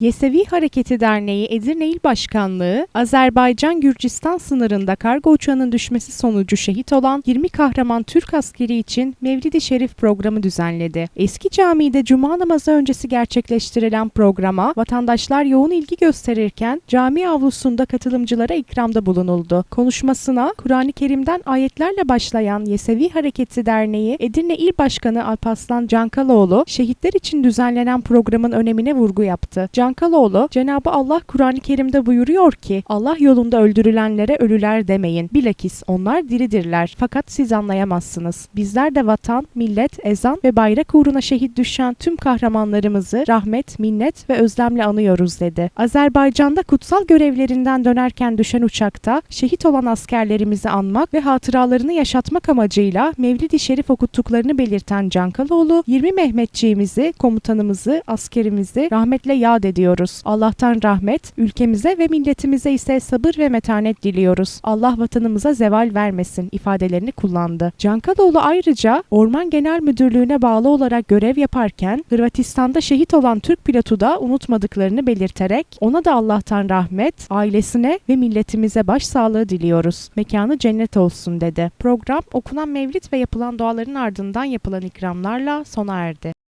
Yesevi Hareketi Derneği Edirne İl Başkanlığı, Azerbaycan-Gürcistan sınırında kargo uçağının düşmesi sonucu şehit olan 20 kahraman Türk askeri için Mevlid-i Şerif programı düzenledi. Eski camide cuma namazı öncesi gerçekleştirilen programa vatandaşlar yoğun ilgi gösterirken cami avlusunda katılımcılara ikramda bulunuldu. Konuşmasına Kur'an-ı Kerim'den ayetlerle başlayan Yesevi Hareketi Derneği Edirne İl Başkanı Alparslan Cankaloğlu, şehitler için düzenlenen programın önemine vurgu yaptı. Cankaloğlu, Cenabı Allah Kur'an-ı Kerim'de buyuruyor ki, Allah yolunda öldürülenlere ölüler demeyin. Bilakis onlar diridirler. Fakat siz anlayamazsınız. Bizler de vatan, millet, ezan ve bayrak uğruna şehit düşen tüm kahramanlarımızı rahmet, minnet ve özlemle anıyoruz dedi. Azerbaycan'da kutsal görevlerinden dönerken düşen uçakta şehit olan askerlerimizi anmak ve hatıralarını yaşatmak amacıyla Mevlid-i Şerif okuttuklarını belirten Cankaloğlu, 20 Mehmetçiğimizi, komutanımızı, askerimizi rahmetle yad ediyoruz. Allah'tan rahmet, ülkemize ve milletimize ise sabır ve metanet diliyoruz. Allah vatanımıza zeval vermesin ifadelerini kullandı. Cankaloğlu ayrıca Orman Genel Müdürlüğü'ne bağlı olarak görev yaparken Hırvatistan'da şehit olan Türk pilotu da unutmadıklarını belirterek ona da Allah'tan rahmet, ailesine ve milletimize başsağlığı diliyoruz. Mekanı cennet olsun dedi. Program okunan mevlid ve yapılan duaların ardından yapılan ikramlarla sona erdi.